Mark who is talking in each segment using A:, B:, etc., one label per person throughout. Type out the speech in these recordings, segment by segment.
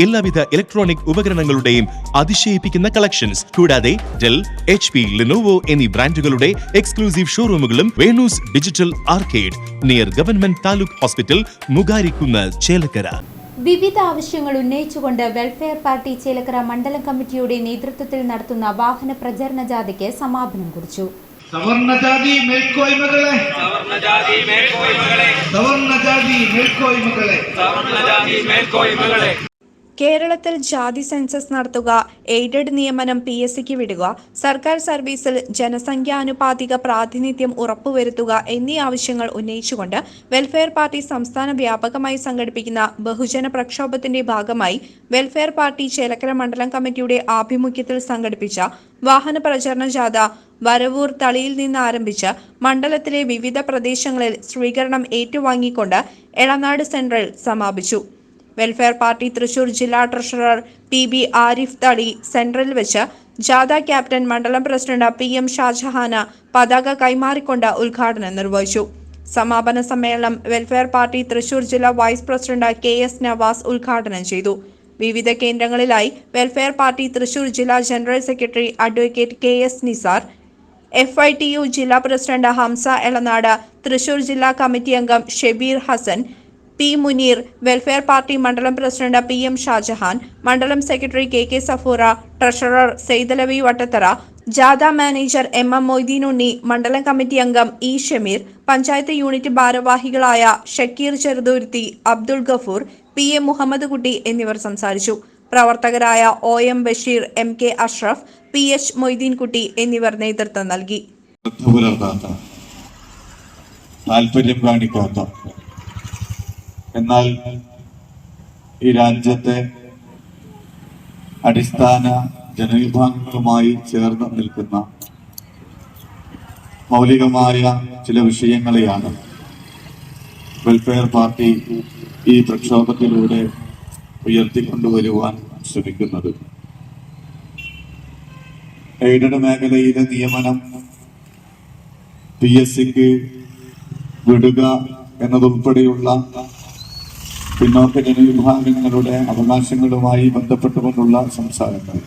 A: എല്ലാവിധ ഇലക്ട്രോണിക് ഉപകരണങ്ങളുടെയും അതിശയിപ്പിക്കുന്ന കളക്ഷൻസ് കൂടാതെ ഡെൽ എച്ച് പി ലിനോവോ എന്നീ ബ്രാൻഡുകളുടെ exclusive ഷോറൂമുകളും Venu's digital arcade near government taluk hospital Mugarikkunnu Chelakkara.
B: വിവിധ ആവശ്യങ്ങൾ ഉന്നയിച്ചുകൊണ്ട് വെൽഫെയർ പാർട്ടി ചേലക്കര മണ്ഡലം കമ്മിറ്റിയുടെ നേതൃത്വത്തിൽ നടത്തുന്ന വാഹന പ്രചരണ ജാഥയ്ക്ക് സമാപനം കുറിച്ചു.
C: സവർണജാതി മേൽക്കോയ്മകളെ.
D: സവർണജാതി മേൽക്കോയ്മകളെ.
C: സവർണജാതി മേൽക്കോയ്മകളെ.
D: സവർണജാതി മേൽക്കോയ്മകളെ.
E: കേരളത്തിൽ ജാതി സെൻസസ് നടത്തുക എയ്ഡഡ് നിയമനം പി എസ് സിക്ക് വിടുക സർക്കാർ സർവീസിൽ ജനസംഖ്യാനുപാതിക പ്രാതിനിധ്യം ഉറപ്പുവരുത്തുക എന്നീ ആവശ്യങ്ങൾ ഉന്നയിച്ചുകൊണ്ട് വെൽഫെയർ പാർട്ടി സംസ്ഥാന വ്യാപകമായി സംഘടിപ്പിക്കുന്ന ബഹുജന പ്രക്ഷോഭത്തിന്റെ ഭാഗമായി വെൽഫെയർ പാർട്ടി ചേലക്കര മണ്ഡലം കമ്മിറ്റിയുടെ ആഭിമുഖ്യത്തിൽ സംഘടിപ്പിച്ച വാഹന പ്രചരണ ജാഥ വരവൂർ തളിയിൽ നിന്ന് ആരംഭിച്ച് മണ്ഡലത്തിലെ വിവിധ പ്രദേശങ്ങളിൽ സ്വീകരണം ഏറ്റുവാങ്ങിക്കൊണ്ട് എളനാട് സെൻട്രൽ സമാപിച്ചു. വെൽഫെയർ പാർട്ടി തൃശൂർ ജില്ലാ treasurer P B Arif Thali സെൻട്രലിൽ വെച്ച് ജാഥ ക്യാപ്റ്റൻ മണ്ഡലം പ്രസിഡന്റ് പി എം ഷാജഹാന പതാക കൈമാറിക്കൊണ്ട് ഉദ്ഘാടനം നിർവഹിച്ചു. സമാപന സമ്മേളനം വെൽഫെയർ പാർട്ടി തൃശൂർ ജില്ലാ vice president K S Navas ഉദ്ഘാടനം ചെയ്തു. വിവിധ കേന്ദ്രങ്ങളിലായി വെൽഫെയർ പാർട്ടി തൃശൂർ ജില്ലാ general secretary advocate K S Nisar F I T U ജില്ലാ പ്രസിഡന്റ് ഹംസ എളനാട് തൃശൂർ ജില്ലാ കമ്മിറ്റി അംഗം Shebeer Hasan P. Muneer welfare party മണ്ഡലം പ്രസിഡന്റ് പി. എം. ഷാജഹാൻ മണ്ഡലം secretary K. K. Safoora treasurer Saidalavi Vattathara ജാഥ manager M. M. Moideen Unni മണ്ഡലം committee അംഗം E. Shameer panchayat unit ഭാരവാഹികളായ Shakeer Cheruthuruthy Abdul Gafoor P. M. Muhammad Kutty എന്നിവർ സംസാരിച്ചു. പ്രവർത്തകരായ O. M. Basheer M. K. Ashraf P. H. Moideenkutty എന്നിവർ നേതൃത്വം നൽകി.
F: താല്പര്യം കാണിക്കാത്ത എന്നാൽ ഈ രാജ്യത്തെ അടിസ്ഥാന ജനവിഭാഗങ്ങളുമായി ചേർന്ന് നിൽക്കുന്ന മൗലികമായ ചില വിഷയങ്ങളെയാണ് വെൽഫെയർ പാർട്ടി ഈ പ്രക്ഷോഭത്തിലൂടെ ഉയർത്തിക്കൊണ്ടുവരുവാൻ ശ്രമിക്കുന്നത്. എയ്ഡഡ് മേഖലയിലെ നിയമനം പി എസ് സിക്ക് വിടുക എന്നതുൾപ്പെടെയുള്ള പിന്നോക്ക ജനവിഭാഗങ്ങളുടെ അവകാശങ്ങളുമായി ബന്ധപ്പെട്ടുകൊണ്ടുള്ള സംസാരങ്ങൾ.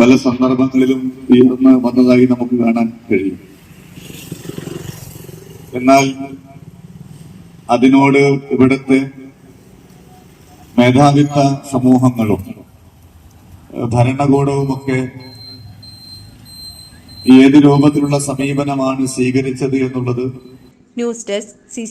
F: പല സന്ദർഭങ്ങളിലും ഉയർന്ന് വന്നതായി നമുക്ക് കാണാൻ കഴിയും. എന്നാൽ അതിനോട് ഇവിടുത്തെ മേധാവിത്വ സമൂഹങ്ങളും ഭരണകൂടവുമൊക്കെ ഏത് രൂപത്തിലുള്ള സമീപനമാണ് സ്വീകരിച്ചത് എന്നുള്ളത്
E: ന്യൂസ് ഡെസ്ക് സി